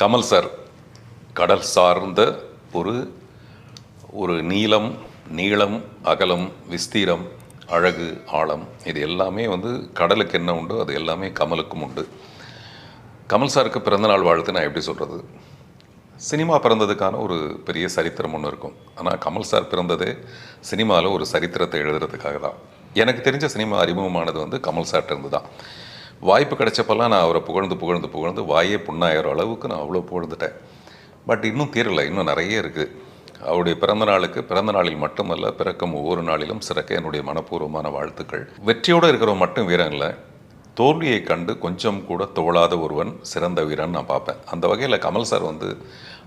Kamal sir கடல் சார்ந்த ஒரு ஒரு நீளம் நீளம் அகலம் விஸ்தீரம் அழகு ஆழம் இது எல்லாமே வந்து கடலுக்கு என்ன உண்டோ அது எல்லாமே கமலுக்கும் உண்டு. கமல் சாருக்கு பிறந்தநாள் வாழ்த்து நான் எப்படி சொல்கிறது சினிமா பிறந்ததுக்கான ஒரு பெரிய சரித்திரம் ஒன்று இருக்கும். ஆனால் கமல் சார் பிறந்ததே சினிமாவில் ஒரு சரித்திரத்தை எழுதுறதுக்காக தான். எனக்கு தெரிஞ்ச சினிமா அறிமுகமானது வந்து கமல் சார்ட்ட இருந்து தான். வாய்ப்பு கிடைச்சப்பெல்லாம் நான் அவரை புகழ்ந்து புகழ்ந்து புகழ்ந்து வாயே புண்ணாயிற அளவுக்கு நான் அவ்வளோ புகழ்ந்துட்டேன். பட் இன்னும் தீரலை இன்னும் நிறைய இருக்குது அவருடைய பிறந்த நாளுக்கு பிறந்த நாளில் மட்டுமல்ல பிறக்கும் ஒவ்வொரு நாளிலும் சிறக்க என்னுடைய மனப்பூர்வமான வாழ்த்துக்கள். வெற்றியோடு இருக்கிறவன் மட்டும் வீரன் இல்லை. தோல்வியை கண்டு கொஞ்சம் கூட தோழாத ஒருவன் சிறந்த வீரன் நான் பார்ப்பேன். அந்த வகையில் கமல் சார் வந்து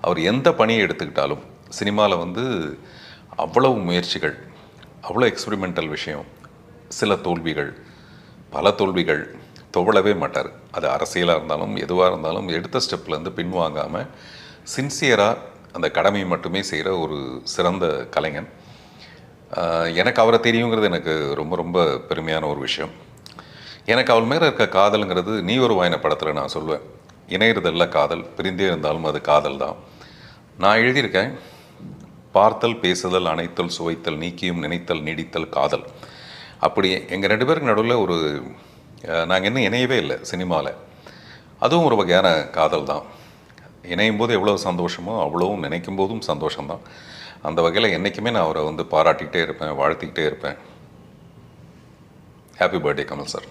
அவர் எந்த பணியை எடுத்துக்கிட்டாலும் சினிமாவில் வந்து அவ்வளவு முயற்சிகள் அவ்வளோ எக்ஸ்பிரிமெண்டல் விஷயம் சில தோல்விகள் பல தோல்விகள் துவளவே மாட்டார். அது அரசியலாக இருந்தாலும் எதுவாக இருந்தாலும் எடுத்த ஸ்டெப்லேருந்து பின்வாங்காமல் சின்சியராக அந்த கடமையை மட்டுமே செய்கிற ஒரு சிறந்த கலைஞன். எனக்கு அவரை தெரியுங்கிறது எனக்கு ரொம்ப ரொம்ப பெருமையான ஒரு விஷயம். எனக்கு அவள் மேலே இருக்க காதலுங்கிறது நீ ஒரு வாயின படத்தில் நான் சொல்லுவேன் இணையறதல்ல காதல் பிரிந்தே இருந்தாலும் அது காதல் தான். நான் எழுதியிருக்கேன் பார்த்தல் பேசுதல் அணைத்தல் சுவைத்தல் நீக்கியும் நினைத்தல் நீடித்தல் காதல். அப்படி எங்கள் ரெண்டு பேருக்கு நடுவில் ஒரு நாங்கள் இன்னும் இணையவே இல்லை சினிமாவில் அதுவும் ஒரு வகையான காதல் தான். இணையும் போது எவ்வளோ சந்தோஷமோ அவ்வளோவும் நினைக்கும் போதும் சந்தோஷம்தான். அந்த வகையில் என்றைக்குமே நான் அவரை வந்து பாராட்டிக்கிட்டே இருப்பேன் வாழ்த்திக்கிட்டே இருப்பேன். Happy birthday Kamal sir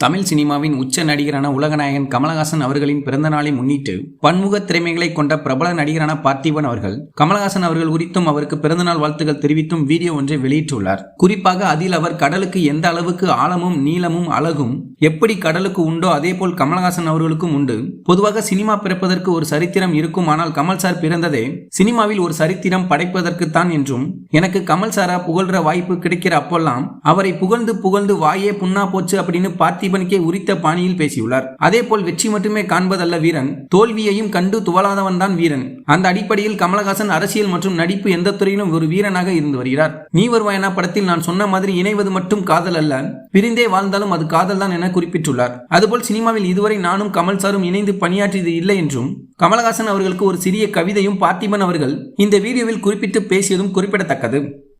Tamil சினிமாவின் உச்ச நடிகரான உலகநாயகன் கமலஹாசன் அவர்களின் பிறந்த நாளை முன்னிட்டு பன்முக திறமைகளை கொண்ட பிரபல நடிகரான பார்த்திபன் அவர்கள் கமலஹாசன் அவர்கள் குறித்தும் அவருக்கு பிறந்தநாள் வாழ்த்துக்கள் தெரிவித்தும் வீடியோ ஒன்றை வெளியிட்டுள்ளார். குறிப்பாக அதில் அவர் கடலுக்கு எந்த அளவுக்கு ஆழமும் நீளமும் அழகும் எப்படி கடலுக்கு உண்டோ அதே போல் கமலஹாசன் அவர்களுக்கும் உண்டு. பொதுவாக சினிமா பிறப்பதற்கு ஒரு சரித்திரம் இருக்கும் ஆனால் கமல் சார் பிறந்ததே சினிமாவில் ஒரு சரித்திரம் படைப்பதற்குத்தான் என்றும் எனக்கு கமல் சாரா புகழ்ற வாய்ப்பு கிடைக்கிற அப்போல்லாம் அவரை புகழ்ந்து புகழ்ந்து வாயே புண்ணா போச்சு அப்படின்னு பார்த்திபனுக்கே உரித்த பாணியில் பேசியுள்ளார். அதேபோல் வெற்றி மட்டுமே காண்பதல்ல வீரன். தோல்வியையும் கண்டு துவலாதவன் தான் வீரன். அந்த அடிப்படையில் கமலஹாசன் அரசியல் மற்றும் நடிப்பு எந்த துறையிலும் ஒரு வீரனாக இருந்து வருகிறார். நீ வருவாயனா படத்தில் நான் சொன்ன மாதிரி இணைவது மட்டும் காதல் அல்ல. பிரிந்தே வாழ்ந்தாலும் அது காதல் தான் என குறிப்பிட்டுள்ளார். அதுபோல் சினிமாவில் இதுவரை நானும் கமல் சாரும் இணைந்து பணியாற்றியது இல்லை என்றும் கமலஹாசன் அவர்களுக்கு ஒரு சிறிய கவிதையும் பார்த்திபன் அவர்கள் இந்த வீடியோவில் குறிப்பிட்டு பேசியதும் குறிப்பிடத்தக்கது.